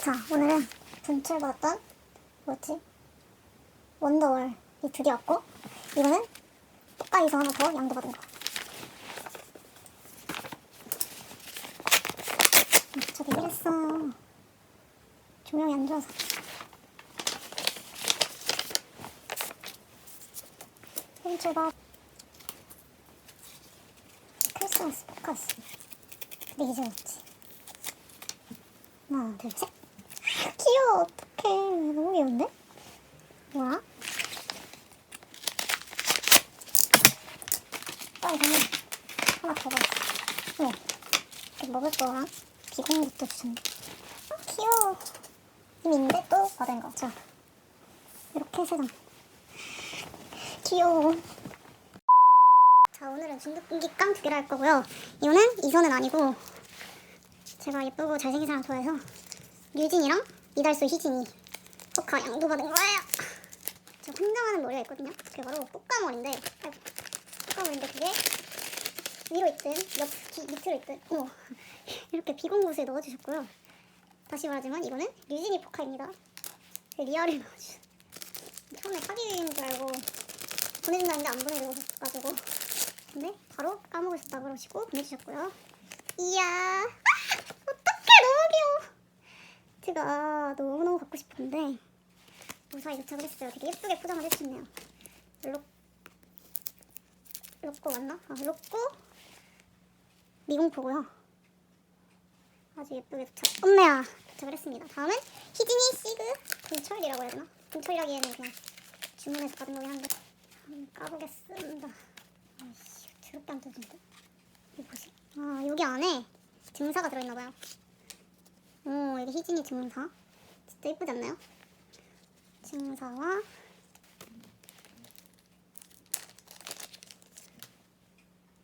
자, 오늘은 분출받았던 뭐였지? 원더월이 드디어 왔고 이거는 꽃가이서 하나 더 양도받은 거. 아, 저 되게 했어. 조명이 안 좋아서. 분출받 크리스마스 포커스. 되게 좋았지. 하나, 둘, 셋. 어떡해. 너무 귀여운데? 뭐야? 아, 이거는 하나 더 받았어. 어머, 이렇게 먹을 거랑 비공깃도 주셨네. 아, 귀여워. 이미 있는데 또 받은 거. 자, 이렇게 세 장. 귀여워. 자, 오늘은 중국기깡 두 개를 할 거고요. 이거는 이선은 아니고 제가 예쁘고 잘생긴 사람 좋아해서 유진이랑 이달소 희진이 포카 양도받은 거예요. 저 혼자하는 머리가 있거든요. 그게 바로 꽃가머리인데 아이고, 꽃가머리인데 그게 위로 있든 옆 뒤, 밑으로 있든 어, 이렇게 비공 곳에 넣어주셨고요. 다시 말하지만 이거는 유진이 포카입니다. 그 리얼을 넣어주신 처음에 사기인 줄 알고 보내준다는데 안 보내줘가지고 근데 바로 까먹으셨다 그러시고 보내주셨고요. 이야 아, 어떡해 너무 귀여워. 제가 너무너무 갖고 싶은데 무사히 도착을 했어요. 되게 예쁘게 포장을 해주셨네요. 로, 로꼬 맞나? 아, 로꼬 미공포고요. 아주 예쁘게 도착. 엄매야 도착을 했습니다. 다음은 희진이 시그 분철이라고 해야 되나? 분철이라기에는 그냥 주문해서 받은 거긴 한데 한번 까보겠습니다. 아이씨 더럽게 안 뜯는데? 이거 뭐지? 아 여기 안에 증사가 들어있나 봐요. 오, 이게 희진이 증사. 진짜 예쁘지 않나요? 증사와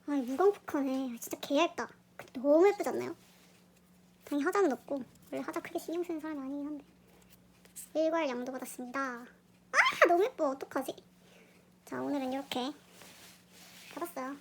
아, 이 무광폭하네. 진짜 개 얇다. 근데 너무 예쁘지 않나요? 당연히 하자는 없고 원래 하자 크게 신경 쓰는 사람이 아니긴 한데 일괄 양도 받았습니다. 아, 너무 예뻐. 어떡하지? 자, 오늘은 이렇게 받았어요.